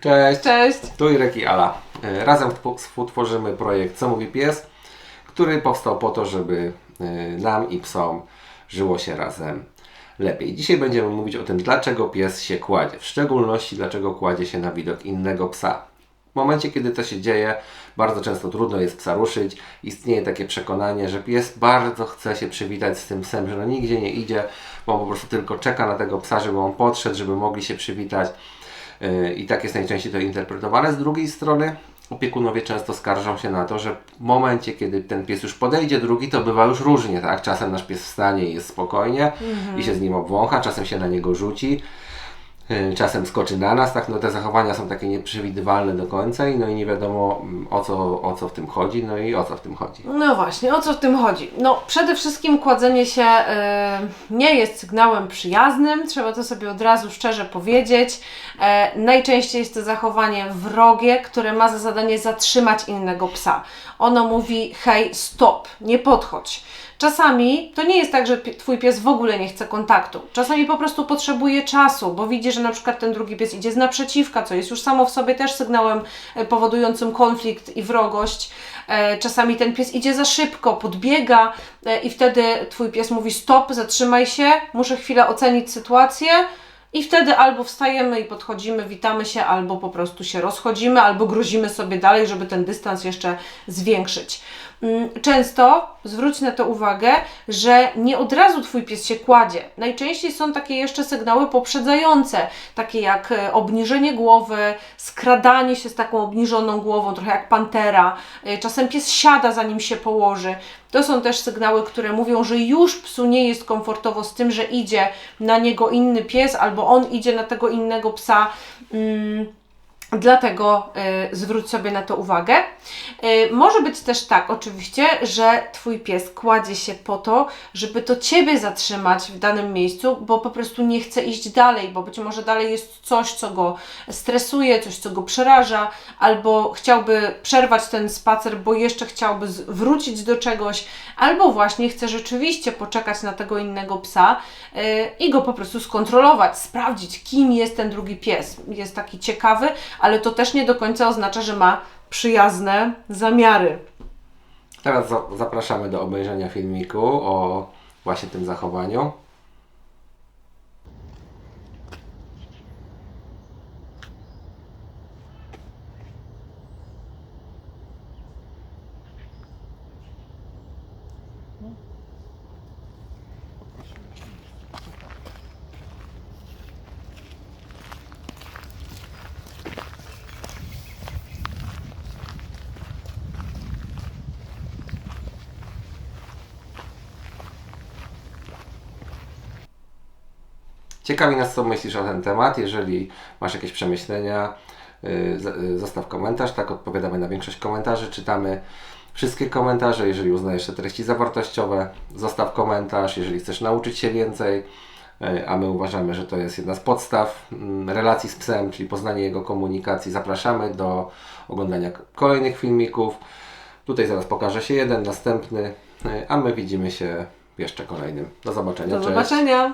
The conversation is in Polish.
Cześć! Cześć! Tu Irek i Ala. E, Razem tw- współtworzymy projekt Co mówi pies, który powstał po to, żeby e, nam i psom żyło się razem lepiej. Dzisiaj będziemy mówić o tym, dlaczego pies się kładzie, w szczególności dlaczego kładzie się na widok innego psa. W momencie, kiedy to się dzieje, bardzo często trudno jest psa ruszyć. Istnieje takie przekonanie, że pies bardzo chce się przywitać z tym psem, że no nigdzie nie idzie, bo on po prostu tylko czeka na tego psa, żeby on podszedł, żeby mogli się przywitać. I tak jest najczęściej to interpretowane. Z drugiej strony opiekunowie często skarżą się na to, że w momencie, kiedy ten pies już podejdzie drugi, to bywa już różnie, tak? Czasem nasz pies wstanie i jest spokojnie i się z nim obwącha, czasem się na niego rzuci, czasem skoczy na nas, tak? No te zachowania są takie nieprzewidywalne do końca i no i nie wiadomo mm, o co, o co w tym chodzi, no i o co w tym chodzi. No właśnie, o co w tym chodzi? No, przede wszystkim kładzenie się e, nie jest sygnałem przyjaznym, trzeba to sobie od razu szczerze powiedzieć. E, najczęściej jest to zachowanie wrogie, które ma za zadanie zatrzymać innego psa. Ono mówi: hej, stop, nie podchodź. Czasami to nie jest tak, że Twój pies w ogóle nie chce kontaktu. Czasami po prostu potrzebuje czasu, bo widzi, że na przykład ten drugi pies idzie z naprzeciwka, co jest już samo w sobie też sygnałem e, powodującym konflikt i wrogość. E, Czasami ten pies idzie za szybko, podbiega e, i wtedy Twój pies mówi stop, zatrzymaj się, muszę chwilę ocenić sytuację. I wtedy albo wstajemy i podchodzimy, witamy się, albo po prostu się rozchodzimy, albo grozimy sobie dalej, żeby ten dystans jeszcze zwiększyć. Mm, Często zwróć na to uwagę, że nie od razu Twój pies się kładzie. Najczęściej są takie jeszcze sygnały poprzedzające, takie jak e, obniżenie głowy, skradanie się z taką obniżoną głową, trochę jak pantera. E, Czasem pies siada, zanim się położy. To są też sygnały, które mówią, że już psu nie jest komfortowo z tym, że idzie na niego inny pies, albo on idzie na tego innego psa. Mm, Dlatego y, zwróć sobie na to uwagę. Y, może być też tak, oczywiście, że Twój pies kładzie się po to, żeby to Ciebie zatrzymać w danym miejscu, bo po prostu nie chce iść dalej, bo być może dalej jest coś, co go stresuje, coś, co go przeraża, albo chciałby przerwać ten spacer, bo jeszcze chciałby wrócić do czegoś, albo właśnie chce rzeczywiście poczekać na tego innego psa y, i go po prostu skontrolować, sprawdzić, kim jest ten drugi pies. Jest taki ciekawy, ale to też nie do końca oznacza, że ma przyjazne zamiary. Teraz za- zapraszamy do obejrzenia filmiku o właśnie tym zachowaniu. Ciekawi nas, co myślisz o ten temat. Jeżeli masz jakieś przemyślenia, y, y, zostaw komentarz. Tak, odpowiadamy na większość komentarzy. Czytamy wszystkie komentarze. Jeżeli uznajesz te treści za wartościowe, zostaw komentarz. Jeżeli chcesz nauczyć się więcej, y, a my uważamy, że to jest jedna z podstaw mm, relacji z psem, czyli poznanie jego komunikacji, zapraszamy do oglądania kolejnych filmików. Tutaj zaraz pokaże się jeden, następny, a my widzimy się w jeszcze kolejnym. Do zobaczenia. Do Cześć. zobaczenia!